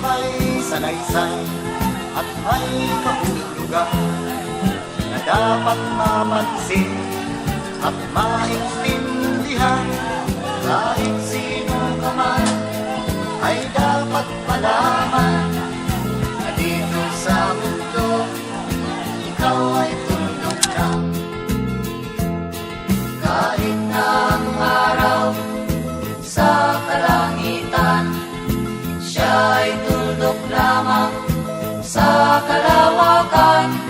may sanaysay at may kahulugan na dapat mapansin at maintindihan kahit sino ay tuldok lamang sa kalawakan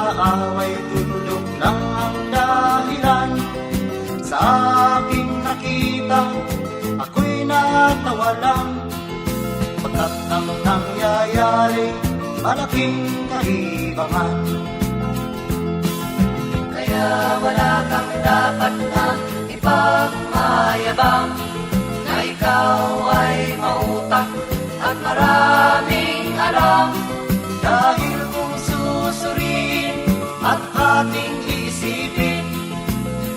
nag-aaway, tulog lang ang dahilan. Sa aking nakita, ako'y natawa lang Pagkat ang nangyayari, malaking kaibangan Kaya wala kang dapat na ipagmayabang na ikaw ay mautak at maraming alam ating isipin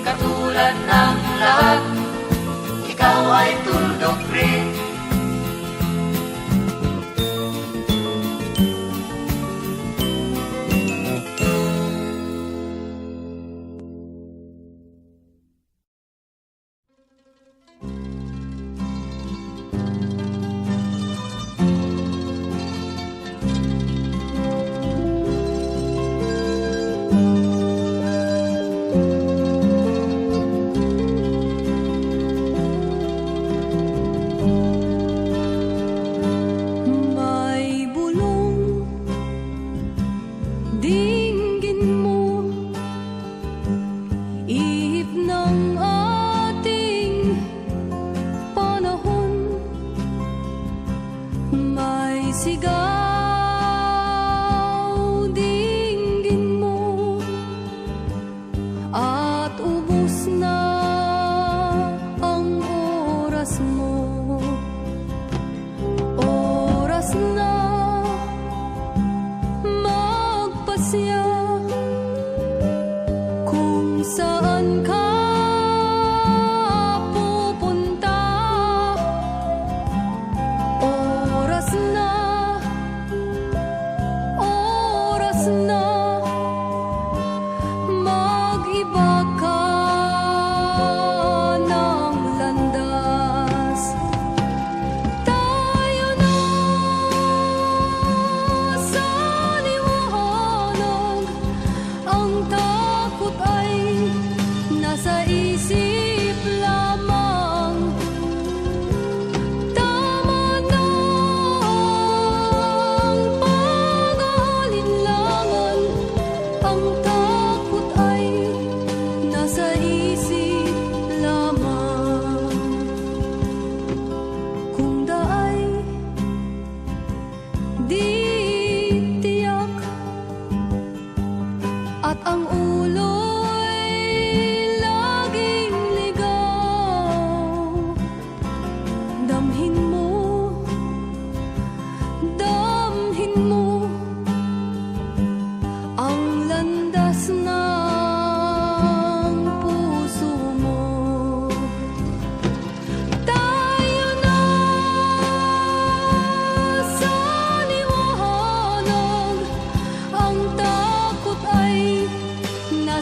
katulad ng lahat ikaw ay tuldok rin sigaw Dinggin mo. At ubus na ang oras mo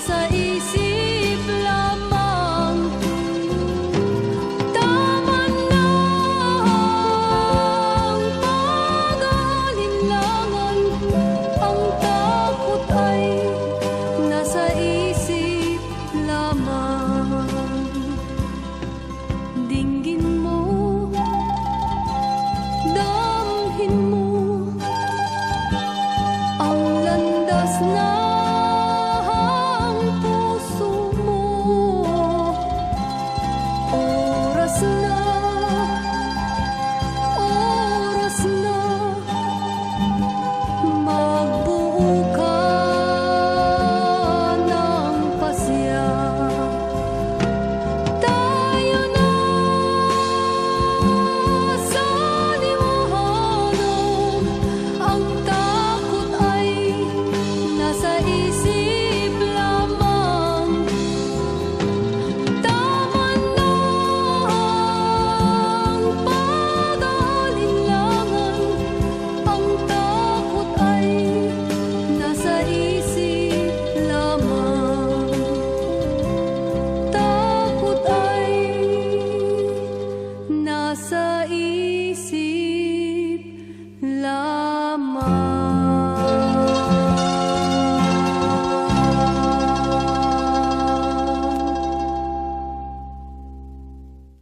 在异乡。